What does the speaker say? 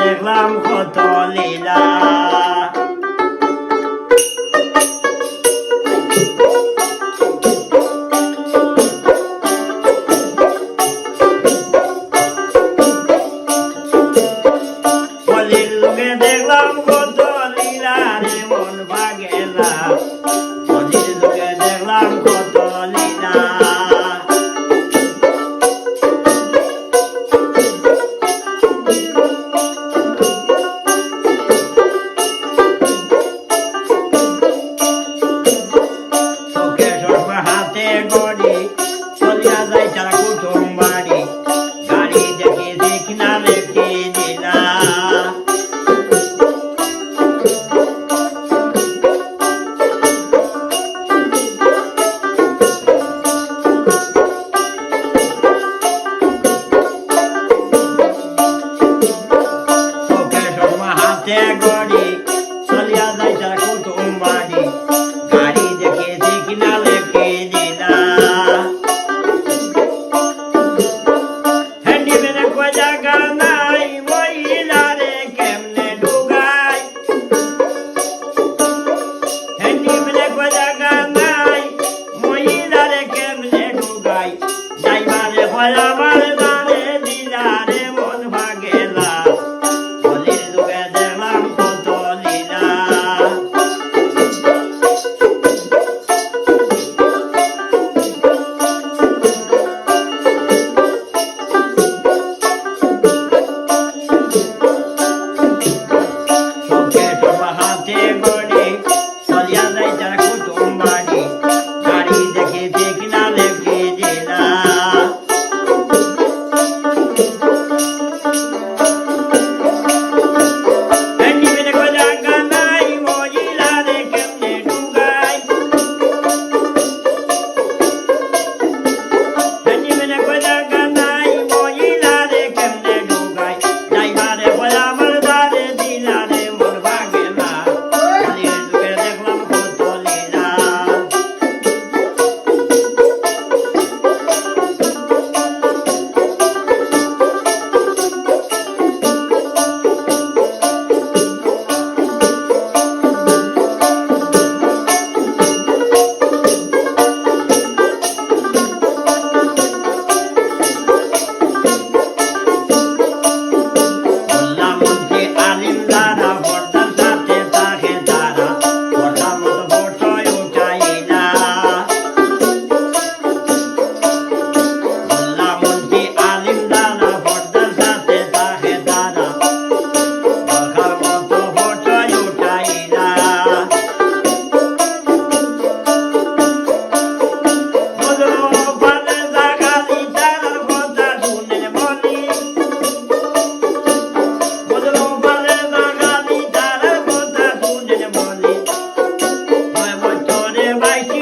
দেখলাম কত লীলা। দেখলাম গড়ে চলিয়া যায় তারা কুটুম বাড়ি গাড়ি দেখে দেখি না রেখে দিলা Yeah, go. bye.